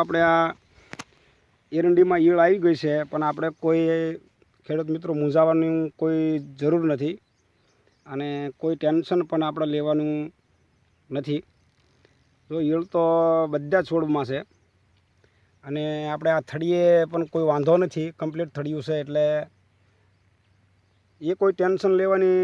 આપણે આ એરંડીમાં ઈળ આવી ગઈ છે, પણ આપણે કોઈ ખેડૂત મિત્રો મૂંઝાવાની કોઈ જરૂર નથી અને કોઈ ટેન્શન પણ આપણે લેવાનું નથી. જો ઈળ તો બધા છોડમાં છે અને આપણે આ થળીએ પણ કોઈ વાંધો નથી, કમ્પ્લીટ થળિયું છે એટલે એ કોઈ ટેન્શન લેવાની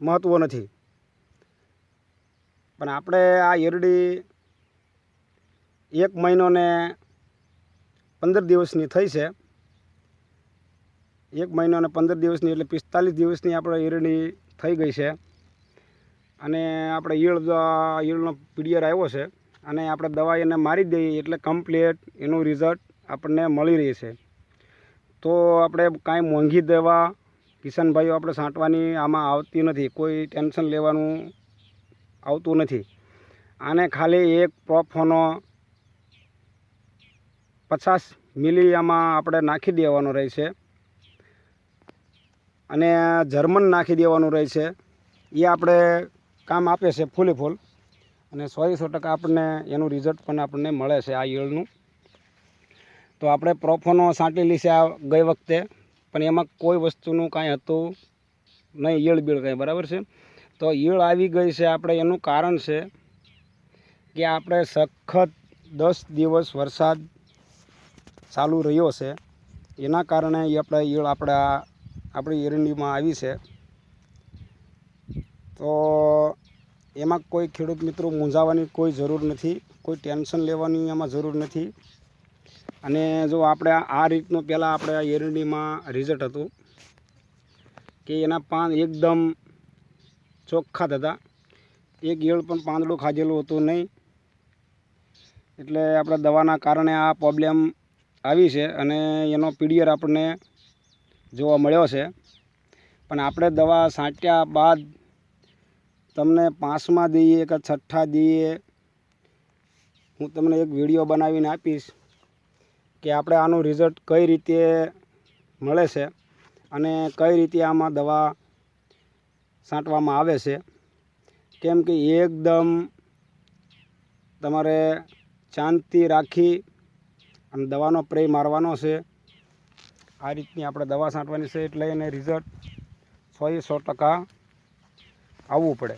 મહત્ત્વ નથી. પણ આપણે આ એરડી એક મહિનો ને પંદર દિવસની થઈ છે. એક મહિનો ને પંદર દિવસની એટલે પિસ્તાલીસ દિવસની આપણે ઈયળની થઈ ગઈ છે. અને આપણે ઈયળ ઈળનો પીડિયર આવ્યો છે. અને આપણે દવા એને મારી દઈએ એટલે કમ્પ્લીટ એનું રિઝલ્ટ આપણને મળી રહે છે. તો આપણે કાંઈ મોંઘી દવા કિશનભાઈઓ આપણે છાંટવાની આમાં આવતી નથી. કોઈ ટેન્શન લેવાનું આવતું નથી. આને ખાલી એક પ્રોફોનો પચાસ મિલી આમાં આપણે નાખી દેવાનું રહે છે અને જર્મન નાખી દેવાનું રહે છે એ આપણે કામ આપે છે ફૂલે ફૂલ. અને સો સો ટકા આપણને એનું રિઝલ્ટ પણ આપણને મળે છે આ ઈયળનું તો આપણે પ્રોફોનો સાંટી છે આ ગઈ વખતે. પણ એમાં કોઈ વસ્તુનું કાંઈ હતું નહીં ઈયળ બીળ કાંઈ, બરાબર છે? તો ઈયળ આવી ગઈ છે આપણે, એનું કારણ છે કે આપણે સખત દસ દિવસ વરસાદ ચાલુ રહ્યો છે. એના કારણે એ આપણે ઈળ આપણા, આપણી એરંડીમાં આવી છે. તો એમાં કોઈ ખેડૂત મિત્રો મૂંઝાવાની કોઈ જરૂર નથી, કોઈ ટેન્શન લેવાની એમાં જરૂર નથી. અને જો આપણે આ રીતનું પહેલાં આપણે એરંડીમાં રિઝલ્ટ હતું કે એના પાન એકદમ ચોખ્ખા હતા. એક ઈળ પણ પાંદડું ખાધેલું હતું નહીં. એટલે આપણે દવાના કારણે આ પ્રોબ્લેમ આવી છે અને એનો પીડિયર આપણને જોવા મળ્યો છે. પણ આપણે દવા છાંટ્યા બાદ તમને પાંચમાં દઈએ કે છઠ્ઠા દઈએ, હું તમને એક વીડિયો બનાવીને આપીશ કે આપણે આનું રિઝલ્ટ કઈ રીતે મળે છે અને કઈ રીતે આમાં દવા છાંટવામાં આવે છે. કેમ કે એકદમ તમારે શાંતિ રાખી અને દવાનો સ્પ્રે મારવાનો છે. આ રીતની આપણે દવા છાંટવાની છે એટલે એને રિઝલ્ટ સો એ સો ટકા આવવું પડે.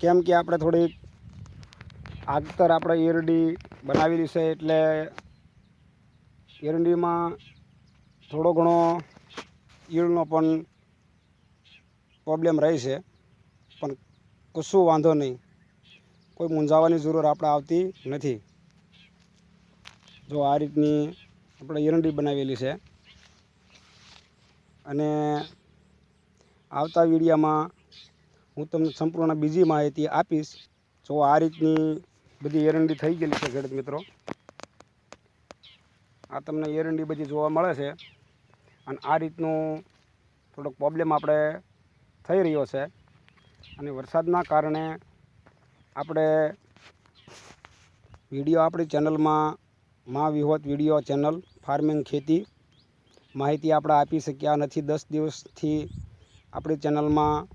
કેમ કે આપણે થોડીક આગતર આપણે એરડી બનાવેલી છે એટલે એરડીમાં થોડો ઘણો ઈળનો પણ પ્રોબ્લેમ રહે છે. પણ કશું વાંધો નહીં. કોઈ મૂંઝાવાની જરૂર આપણે આવતી નથી. જો આ રીતની આપણે એરંડી બનાવેલી છે. અને આવતા વિડીયામાં હું તમને સંપૂર્ણ બીજી માહિતી આપીશ. જો આ રીતની બધી એરંડી થઈ ગયેલી છે ખેડૂત મિત્રો. આ તમને એરંડી બધી જોવા મળે છે. અને આ રીતનું થોડોક પ્રોબ્લેમ આપણે થઈ રહ્યો છે. અને વરસાદના કારણે આપણે વીડિયો આપણી ચેનલમાં મા વિહોત વીડિયો ચેનલ ફાર્મિંગ ખેતી. માહિતી આપણે આપી શક્યા નથી. દસ દિવસથી આપણી ચેનલમાં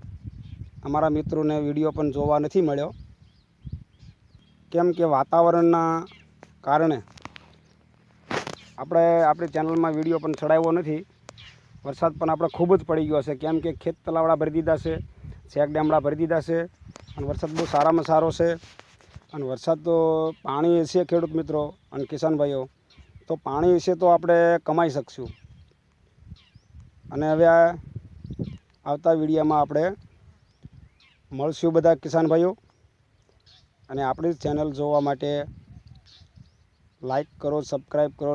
અમારા મિત્રોને વીડિયો પણ જોવા નથી મળ્યો. કેમ કે વાતાવરણના કારણે આપણે આપણી ચેનલમાં વીડિયો પણ ચડાવ્યો નથી. વરસાદ પણ આપણે ખૂબ જ પડી ગયો છે. કેમ કે ખેત તલાવડા ભરી દીધા છે, શેક ડેમડા ભરી દીધા છે અને વરસાદ બહુ સારામાં સારો છે. અને વરસાદ તો પાણી વિશે ખેડૂત મિત્રો અને કિસાન ભાઈઓ તો પાણી વિશે તો આપણે કમાઈ શકશું. અને હવે આ આવતા વિડીયામાં આપણે મળશું બધા કિસાન ભાઈઓ અને આપણી ચેનલ જોવા માટે લાઈક કરો, સબસ્ક્રાઈબ કરો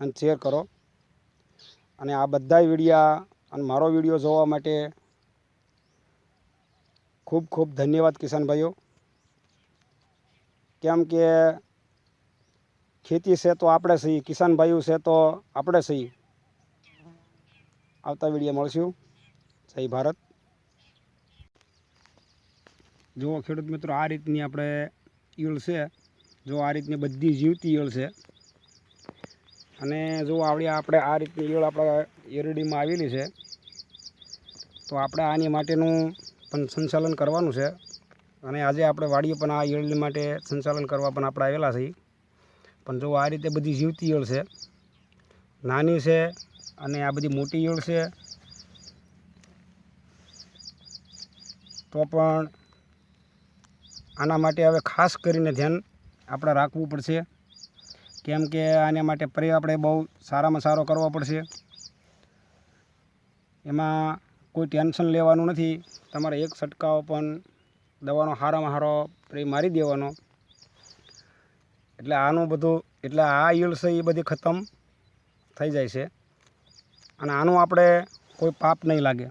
અને શેર કરો. અને આ બધા વિડીયા અને મારો વીડિયો જોવા માટે ખૂબ ખૂબ ધન્યવાદ કિસાન ભાઈઓ કેમ કે ખેતી છે તો આપણે સહી કિસાન ભાઈઓ છે તો આપણે સહી આવતા વીડિયો મળશું. જય ભારત. જુઓ ખેડૂત મિત્રો, આ રીતની આપણે ઈયળ છે. જો આ રીતની બધી જીવતી ઈયળ છે. અને જો આવડી આપણે આ રીતની ઈયળ આપણા એરડીમાં આવેલી છે, તો આપણે આની માટેનું પણ સંચાલન કરવાનું છે. અને આજે આપણે વાડીએ પણ આ ઈયળ માટે સંચાલન કરવા પણ આપણે આવેલા છીએ. પણ જો આ રીતે બધી જીવતી ઈયળ છે, નાની છે અને આ બધી મોટી ઈયળ છે, તો પણ આના માટે હવે ખાસ કરીને ધ્યાન આપણે રાખવું પડશે. કેમ કે આના માટે પ્રે આપણે બહુ સારામાં સારો કરવો પડશે. એમાં કોઈ ટેન્શન લેવાનું નથી. તમારે એક છંટકાવ પણ દવાનો હારામાં હારો સ્પ્રે મારી દેવાનો. એટલે આનું બધું, એટલે આ ઈયળ છે એ બધી ખતમ થઈ જાય છે. અને આનું આપણે કોઈ પાપ નહીં લાગે.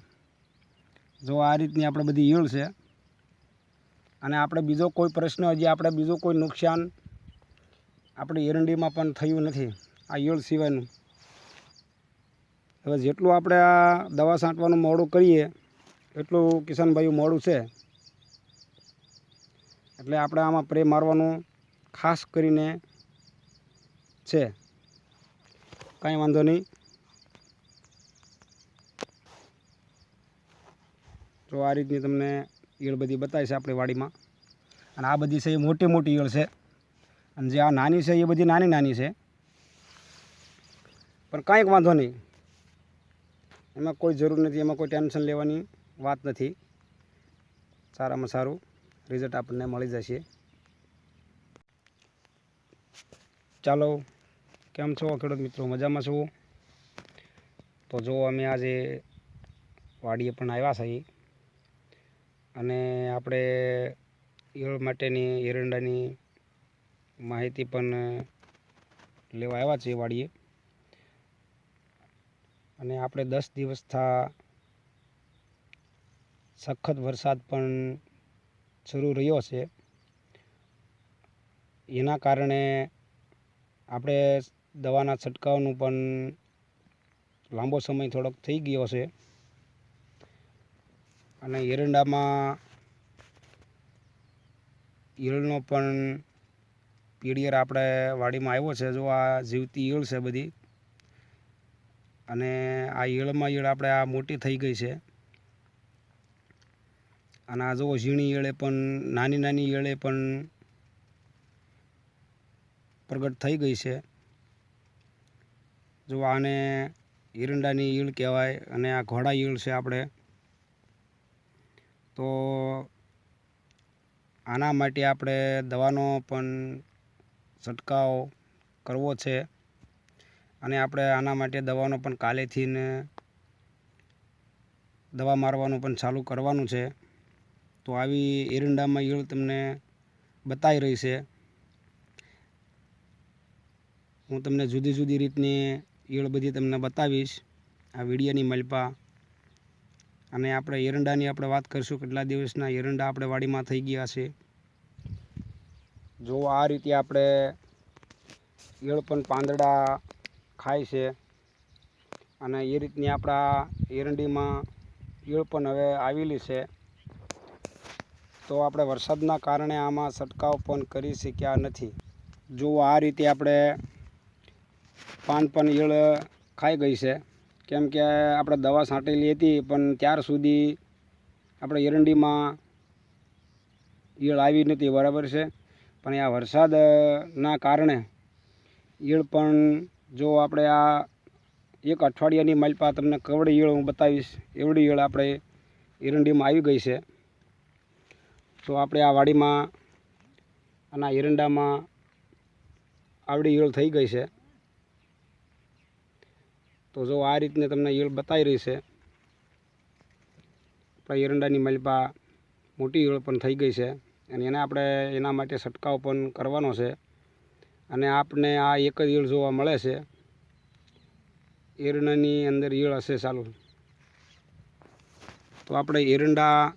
જો આ રીતની આપણે બધી ઈયળ છે. અને આપણે બીજો કોઈ પ્રશ્ન, હજી આપણે બીજું કોઈ નુકસાન આપણી એરંડીમાં પણ થયું નથી આ ઈયળ સિવાયનું. હવે જેટલું આપણે આ દવા છાંટવાનું મોડું કરીએ, એટલું કિશનભાઈ મોડું છે. એટલે આપણે આમાં પ્રે મારવાનું ખાસ કરીને છે. કાંઈ વાંધો નહીં. જો આ રીતની તમને ઈળ બધી બતાવી છે આપણી વાડીમાં. અને આ બધી છે એ મોટી મોટી ઈળ છે. અને જે આ નાની છે એ બધી નાની નાની છે. પણ કાંઈક વાંધો નહીં. એમાં કોઈ જરૂર નથી, એમાં કોઈ ટેન્શન લેવાની વાત નથી. સારામાં સારું. રિઝલ્ટ આપણને મળી જશે. ચાલો, કેમ છો ખેડૂત મિત્રો? મજામાં છો? તો જો અમે આજે વાડીએ પણ આવ્યા છીએ અને આપણે ઈયળ માટેની એરંડાની માહિતી પણ લેવા આવ્યા છીએ વાડીએ. અને આપણે દસ દિવસથી સખત વરસાદ પણ શરૂ રહ્યો છે. એના કારણે આપણે દવાના છંટકાવનું પણ લાંબો સમય થોડોક થઈ ગયો છે. અને એરંડામાં ઈળનો પણ પીડિયર આપણે વાડીમાં આવ્યો છે. જો આ જીવતી ઈળ છે બધી. અને આ ઈળમાં ઈળ આપણે આ મોટી થઈ ગઈ છે. અને આ જુઓ ઝીણી ઈયળે પણ, નાની નાની ઈયળે પણ પ્રગટ થઈ ગઈ છે. જો આને એરંડાની ઈળ કહેવાય અને આ ઘોડા ઈળ છે આપણે. તો આના માટે આપણે દવાનો પણ છંટકાવ કરવો છે. અને આપણે આના માટે દવાનો પણ કાલેથી દવા મારવાનું પણ ચાલુ કરવાનું છે. તો આવી એરંડામાં ઈયળ તમને બતાવી રહી છે. હું તમને જુદી જુદી રીતની ઈયળ બધી તમને બતાવીશ. આ વિડીયોની મલપા. અને આપણે એરંડાની આપણે વાત કરીશું કેટલા દિવસના એરંડા આપણે વાડીમાં થઈ ગયા છે. જો આ રીતે આપણે ઈયળ પણ પાંદડા ખાય છે. અને એ રીતની આપણા એરંડીમાં ઈયળ પણ હવે આવેલી છે. તો આપણે વરસાદના કારણે આમાં છંટકાવ પણ કરી શક્યા નથી. જો આ રીતે આપણે પાન પણ ઈળ ખાઈ ગઈ છે, કેમ કે આપણે દવા છાંટેલી હતી, પણ ત્યાર સુધી આપણે એરંડીમાં ઈળ આવી નથી, બરાબર છે? પણ આ વરસાદના કારણે ઈળ પણ જો આપણે આ એક અઠવાડિયાની માલપા તમને કવડી ઈળ હું બતાવીશ, એવડી ઈળ આપણે એરંડીમાં આવી ગઈ છે. તો આપણે આ વાડીમાં અને આ એરંડામાં આવડી ઈયળ થઈ ગઈ છે. તો જો આ રીતને તમને ઈયળ બતાવી રહી છે આપણા એરંડાની મલપા મોટી ઈયળ પણ થઈ ગઈ છે અને એને આપણે એના માટે છંટકાવ પણ કરવાનો છે. અને આપને આ એક જ ઈયળ જોવા મળે છે. એરંડાની અંદર ઈયળ હશે ચાલુ. તો આપણે એરંડા